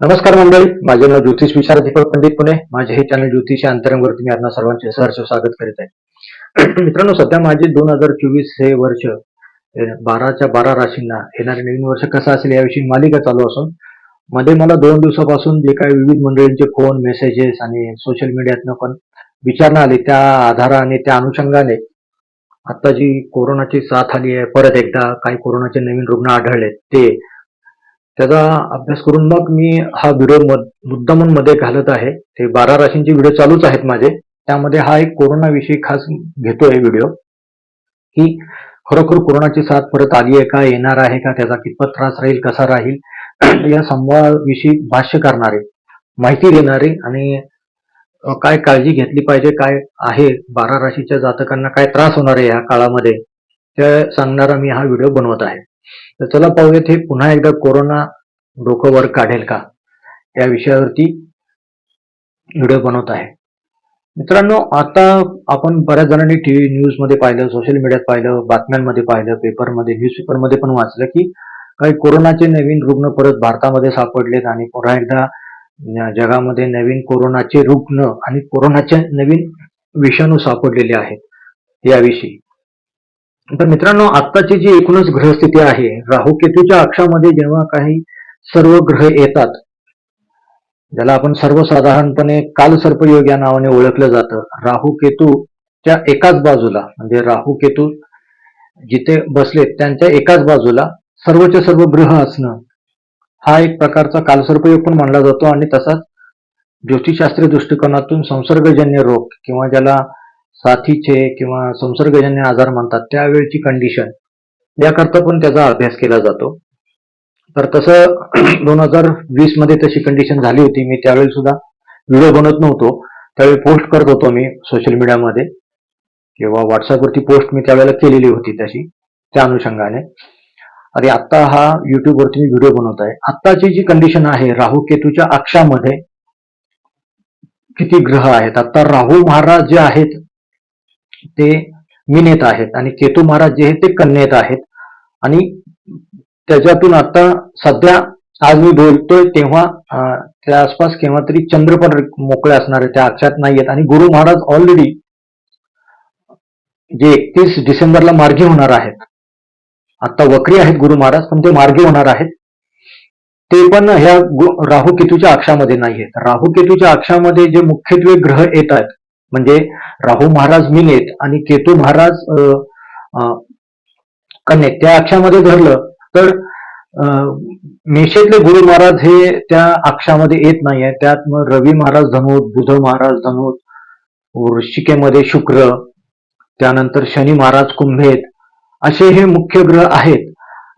नमस्कार मंडळी माझे नाव ज्योतिष विचार दीपक पंडित पुणे. माझे हे चॅनल ज्योतिष अंतरंगवरती मी आपणा सर्वांचे सहर्ष स्वागत करीत आहे. मित्रांनो सध्या माझे दोन हजार चोवीस हे वर्ष बाराच्या बारा राशींना येणारे नवीन वर्ष कसं असेल याविषयी मालिका चालू असून मध्ये मला दोन दिवसापासून जे काही विविध मंडळींचे फोन मेसेजेस आणि सोशल मीडियातनं पण विचारणा आली त्या आधाराने त्या अनुषंगाने आता जी कोरोनाची साथ आली आहे. परत एकदा काही कोरोनाचे नवीन रुग्ण आढळले ते त्याचा अभ्यास करून मग मी हा व्हिडिओ मुद्दामून मध्ये घालत आहे. ते बारा राशींचे व्हिडिओ चालूच आहेत माझे. त्यामध्ये हा एक कोरोनाविषयी खास घेतोय व्हिडिओ की खरोखर कोरोनाची साथ परत आली आहे का येणार आहे का त्याचा कितपत त्रास राहील कसा राहील? या संवादाविषयी भाष्य करणारे माहिती देणारे आणि काय काळजी घेतली पाहिजे काय आहे बारा राशीच्या जातकांना काय त्रास होणार आहे या काळामध्ये ते सांगणारा मी हा व्हिडिओ बनवत आहे. तर चला पाहूयात हे पुन्हा एकदा कोरोना डोकं वर काढेल का? या विषयावरती व्हिडिओ बनवत आहे. मित्रांनो आता आपण बऱ्याच जणांनी टीव्ही व्ही न्यूजमध्ये पाहिलं सोशल मीडियात पाहिलं बातम्यांमध्ये पाहिलं पेपरमध्ये न्यूजपेपरमध्ये पण वाचलं की काही कोरोनाचे नवीन रुग्ण परत भारतामध्ये सापडलेत आणि पुन्हा एकदा जगामध्ये नवीन कोरोनाचे रुग्ण आणि कोरोनाचे नवीन विषाणू सापडलेले आहेत याविषयी. तर मित्रांनो आत्ताची जी एकूणच ग्रहस्थिती आहे राहू केतूच्या अक्षामध्ये जेव्हा काही सर्व ग्रह येतात ज्याला आपण सर्वसाधारणपणे काल सर्पयोग या नावाने ओळखलं जातं राहू केतूच्या एकाच बाजूला म्हणजे राहू केतू जिथे बसलेत त्यांच्या एकाच बाजूला सर्वच्या सर्व ग्रह असणं हा एक प्रकारचा कालसर्पयोग पण मानला जातो. आणि तसाच ज्योतिषशास्त्रीय दृष्टिकोनातून संसर्गजन्य रोग किंवा ज्याला साथीचे किंवा संसर्गजन्य आजार म्हणतात त्यावेळची कंडिशन याकरता पण त्याचा अभ्यास केला जातो. तर तसं दोन हजार वीसमध्ये तशी कंडिशन झाली होती. मी त्यावेळी सुद्धा व्हिडिओ बनवत नव्हतो. त्यावेळी पोस्ट करत होतो मी सोशल मीडियामध्ये किंवा व्हॉट्सअपवरती पोस्ट मी त्यावेळेला केलेली होती तशी त्या अनुषंगाने. अरे आता हा युट्यूबवरती मी व्हिडिओ बनवत आहे. आत्ताची जी कंडिशन आहे राहू केतूच्या अक्षामध्ये किती ग्रह आहेत? आता राहू महाराज जे आहेत ते मिनेत आहेत आणि केतू महाराज जे आहेत ते कन्येत आहेत. आणि त्याच्यातून आता सध्या आज मी बोलतोय तेव्हा त्या आसपास केव्हा तरी चंद्रपण मोकळे असणार आहे त्या अक्षात नाहीयेत आणि गुरु महाराज ऑलरेडी जे एकतीस डिसेंबरला मार्गी होणार आहेत. आता वक्री आहेत गुरु महाराज पण ते मार्गी होणार आहेत. ते पण ह्या राहू केतूच्या अक्षामध्ये नाहीयेत राहू केतूच्या अक्षामध्ये जे मुख्यत्वे ग्रह येत आहेत म्हणजे राहू महाराज मिनेत आणि केतू महाराज कन्येत. त्या अक्षामध्ये धरलं तर अं, मेषेतले गुरु महाराज हे त्या अक्षामध्ये येत नाहीये. त्यात मग रवी महाराज धनुत बुध महाराज धनुत वृश्चिकेमध्ये शुक्र त्यानंतर शनी महाराज कुंभेत असे हे मुख्य ग्रह आहेत.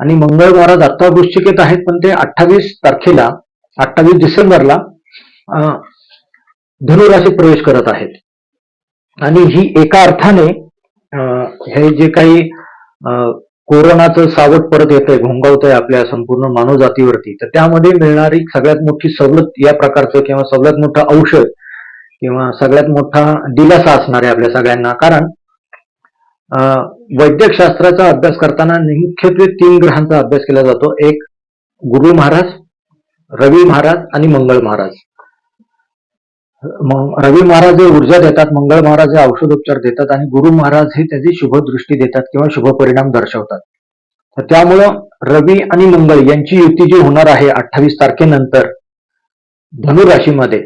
आणि मंगळ महाराज आत्ता वृश्चिकेत आहेत पण ते अठ्ठावीस तारखेला अठ्ठावीस डिसेंबरला अं, धनुराशीत प्रवेश करत आहेत. आणि ही एका अर्थाने हे जे काही अं, कोरोनाचं सावट परत येत आहे घोंगावत आहे आपल्या संपूर्ण मानव जातीवरती तर त्यामध्ये मिळणारी सगळ्यात मोठी सवलत या प्रकारचं किंवा सगळ्यात मोठं औषध किंवा सगळ्यात मोठा दिलासा असणार आहे आपल्या सगळ्यांना. कारण वैद्यकशास्त्राचा अभ्यास करताना मुख्यत्वे तीन ग्रहांचा अभ्यास केला जातो. एक गुरु महाराज रवी महाराज आणि मंगळ महाराज. मग रवी महाराज हे ऊर्जा देतात मंगळ महाराज हे औषधोपचार देतात आणि गुरु महाराज हे त्याची शुभ दृष्टी देतात किंवा शुभ परिणाम दर्शवतात. तर त्यामुळं रवी आणि मंगळ यांची युती जी होणार आहे अठ्ठावीस तारखेनंतर धनु राशीमध्ये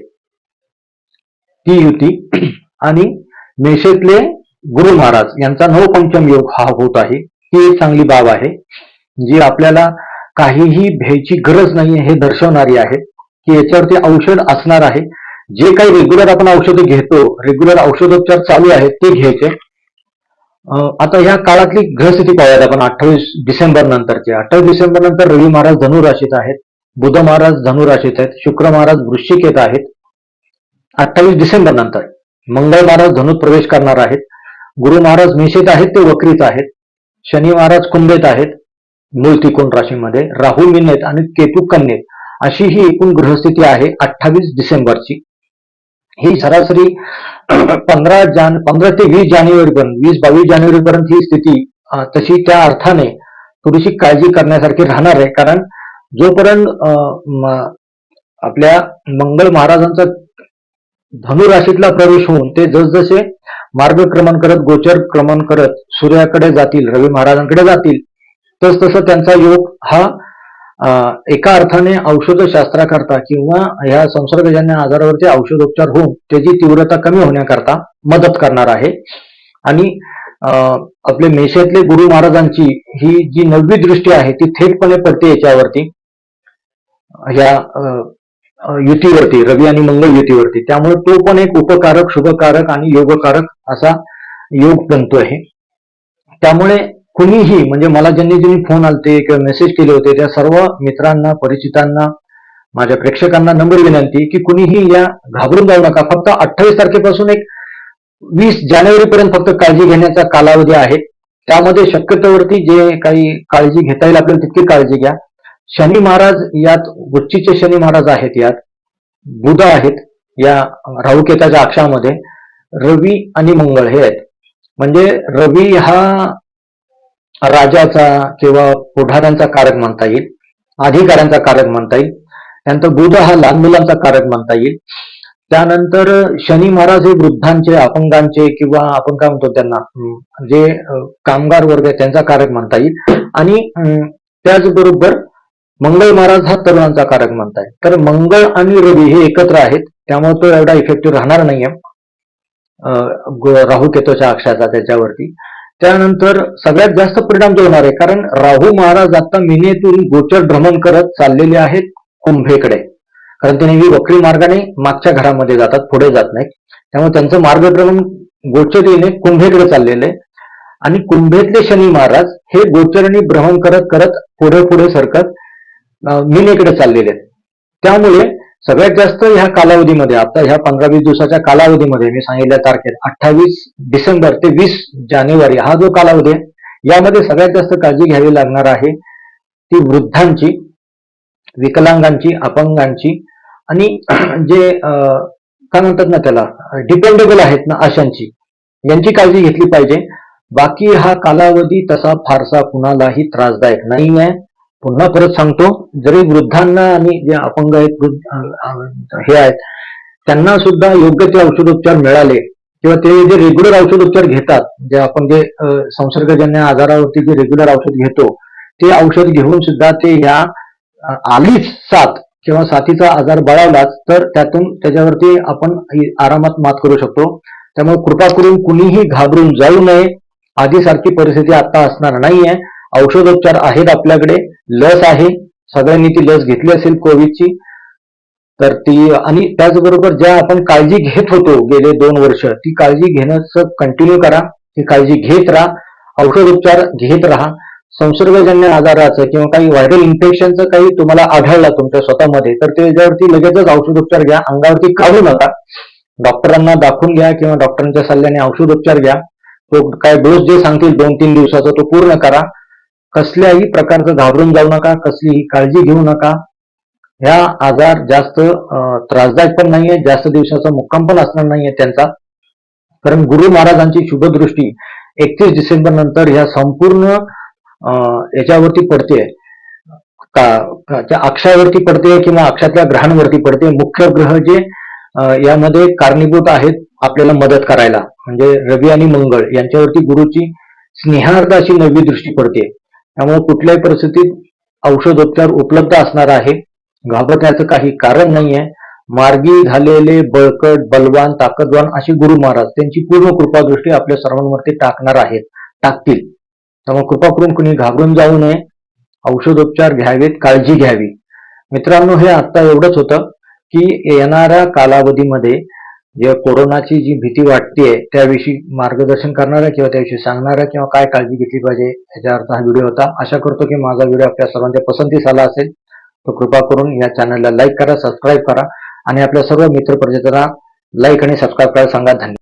ती युती आणि मेषेतले गुरु महाराज यांचा नवपंचम योग हा होत आहे. ही एक चांगली बाब आहे जी आपल्याला काहीही भ्यायची गरज नाहीये हे दर्शवणारी आहे की याच्यावरती औषध असणार आहे. जे काही रेग्युलर आपण औषधं घेतो रेग्युलर औषधोपचार चालू आहेत ते घ्यायचे. आता ह्या काळातली ग्रहस्थिती पाहूयात आपण अठ्ठावीस डिसेंबर नंतरची. अठ्ठावीस डिसेंबर नंतर रवी महाराज धनु राशीत आहेत बुध महाराज धनु राशीत आहेत शुक्र महाराज वृश्चिकेत आहेत. अठ्ठावीस डिसेंबर नंतर मंगळ महाराज धनुत प्रवेश करणार आहेत. गुरु महाराज मेषेत आहेत ते वक्रीत आहेत. शनी महाराज कुंभेत आहेत मूळ त्रिकोण राशीमध्ये. राहू मिनेत आणि केतू कन्येत. अशी ही एकूण ग्रहस्थिती आहे अठ्ठावीस डिसेंबरची. ही सरासरी पंधरा जान पंधरा ते वीस जानेवारी पर्यंत वीस बावीस जानेवारी पर्यंत ही स्थिती तशी त्या अर्थाने थोडीशी काळजी करण्यासारखी राहणार आहे. कारण जोपर्यंत अं, आपल्या मंगळ महाराजांचा धनुराशीतला प्रवेश होऊन ते जसजसे मार्गक्रमण करत गोचर क्रमण करत सूर्याकडे जातील रवी महाराजांकडे जातील तस तसं त्यांचा योग हा एका अर्थाने औषधशास्त्राकरता किंवा ह्या संसर्गजन्य आजारावरती औषधोपचार होऊन त्याची तीव्रता कमी होण्याकरता मदत करणार आहे. आणि आपले मेषेतले गुरु महाराजांची ही जी नववी दृष्टी आहे ती थेटपणे पडते याच्यावरती ह्या अं, युतीवरती रवी आणि मंगळ युतीवरती. त्यामुळे तो पण एक उपकारक शुभकारक आणि योगकारक असा योग बनतो आहे त्यामुळे कुणीही म्हणजे मला ज्यांनी ज्यांनी फोन आलते किंवा मेसेज केले होते त्या सर्व मित्रांना परिचितांना माझ्या प्रेक्षकांना नंबर विनंती की कुणीही या घाबरून जाऊ नका. फक्त अठ्ठावीस तारखेपासून एक वीस जानेवारी पर्यंत फक्त काळजी घेण्याचा कालावधी आहे. त्यामध्ये शक्यतोवरती जे काही काळजी घेता येईल आपल्याला तितकी काळजी घ्या. शनी महाराज यात उच्चीचे शनी महाराज आहेत यात. बुध आहेत या राहुकेताच्या अक्षामध्ये. रवी आणि मंगळ हे आहेत. म्हणजे रवी हा राजाचा किंवा पुढाऱ्यांचा कारक म्हणता येईल अधिकाऱ्यांचा कारक म्हणता येईल त्यानंतर बुध हा लहान मुलांचा कारक म्हणता येईल. त्यानंतर शनी महाराज हे वृद्धांचे अपंगांचे किंवा आपण काय म्हणतो त्यांना जे कामगार वर्ग आहे त्यांचा कारक म्हणता येईल. आणि अं, त्याचबरोबर मंगळ महाराज हा तरुणांचा कारक म्हणताय तर मंगळ आणि रवी हे एकत्र आहेत त्यामुळे तो एवढा इफेक्टिव्ह राहणार नाहीये. अं, राहू केतोच्या अक्षाचा त्याच्यावरती. त्यानंतर सगळ्यात जास्त परिणाम जो होणार आहे कारण राहू महाराज आता मिनेतून गोचर भ्रमण करत चाललेले आहेत कुंभेकडे. कारण ते नेहमी वक्री मार्गाने मागच्या घरामध्ये जातात पुढे जात नाहीत. त्यामुळे त्यांचं मार्गक्रमण गोचर कुंभेकडे चाललेलं आहे. आणि कुंभेतले शनी महाराज हे गोचरणी भ्रमण करत करत पुढे पुढे सरकत मिनेकडे चाललेले आहेत. त्यामुळे सगळ्यात जास्त ह्या कालावधीमध्ये आता ह्या पंधरा वीस दिवसाच्या कालावधीमध्ये मी सांगितल्या तारखेत अठ्ठावीस डिसेंबर ते वीस जानेवारी हा जो कालावधी आहे यामध्ये सगळ्यात जास्त काळजी घ्यावी लागणार आहे ती वृद्धांची विकलांगांची अपंगांची आणि जे अं, काय म्हणतात ना त्याला डिपेंडेबल आहेत ना अशांची यांची काळजी घेतली पाहिजे. बाकी हा कालावधी तसा फारसा कुणालाही त्रासदायक नाही आहे पुन्हा परत सांगतो जरी वृद्धांना आणि जे अपंग आहेत हे आहेत त्यांना सुद्धा योग्य ते औषधोपचार मिळाले. किंवा ते जे रेग्युलर औषधोपचार घेतात जे आपण जे संसर्गजन्य आजारावरती जे रेग्युलर औषध घेतो ते औषध घेऊन सुद्धा ते ह्या आलीच साथ किंवा साथीचा आजार बळावलाच तर त्यातून त्याच्यावरती आपण आरामात मात करू शकतो. त्यामुळे कृपा करून कुणीही घाबरून जाऊ नये. आधीसारखी परिस्थिती आता असणार नाहीये. औषधोपचार आहेत आपल्याकडे लस आहे. सगळ्यांनी ती लस घेतली असेल कोविडची तर ती आणि त्याचबरोबर ज्या आपण काळजी घेत होतो गेले दोन वर्ष ती काळजी घेण्याचं कंटिन्यू करा ती काळजी घेत राहा. औषधोपचार घेत राहा. संसर्गजन्य आजाराचं किंवा काही व्हायरल इन्फेक्शनचं काही तुम्हाला आढळला तुमच्या स्वतःमध्ये तर त्याच्यावरती लगेचच औषधोपचार घ्या. अंगावरती काढू नका. डॉक्टरांना दाखवून घ्या किंवा डॉक्टरांच्या सल्ल्याने औषधोपचार घ्या. तो काय डोस जे सांगतील दोन तीन दिवसाचा तो पूर्ण करा. कसल्याही प्रकारचं घाबरून जाऊ नका कसलीही काळजी घेऊ नका. ह्या आजार जास्त त्रासदायक पण नाहीये जास्त दिवसाचा मुक्काम पण असणार नाहीये त्यांचा. कारण गुरु महाराजांची शुभदृष्टी एकतीस डिसेंबर नंतर ह्या संपूर्ण अं, याच्यावरती पडते का त्या अक्षावरती पडते किंवा अक्षातल्या ग्रहांवरती पडते मुख्य ग्रह जे यामध्ये कारणीभूत आहेत आपल्याला मदत करायला. म्हणजे रवी आणि मंगळ यांच्यावरती गुरुची स्नेहार्थ अशी नवी दृष्टी पडते त्यामुळे कुठल्याही परिस्थितीत औषधोपचार उपलब्ध असणार आहे. घाबरण्याचं काही कारण नाहीये. मार्गी झालेले बळकट बलवान ताकदवान अशी गुरु महाराज त्यांची पूर्ण कृपादृष्टी आपल्या सर्वांवरती टाकणार आहेत. टाकतील. त्यामुळे कृपा करून कुणी घाबरून जाऊ नये. औषधोपचार घ्यावेत काळजी घ्यावी. मित्रांनो हे आता एवढंच होतं की येणाऱ्या कालावधीमध्ये जे कोरोनाची जी भीती वाटतेय त्याविषयी मार्गदर्शन करणारा किंवा त्याविषयी सांगणारा किंवा काय काळजी घेतली पाहिजे याच्या अर्थ हा व्हिडिओ होता. आशा करतो की माझा व्हिडिओ आपल्या सर्वांच्या पसंतीस आला असेल. तर कृपा करून या चॅनलला लाईक करा सबस्क्राईब करा आणि आपल्या सर्व मित्र परिचितांना लाईक आणि सबस्क्राईब करायला सांगा. धन्यवाद.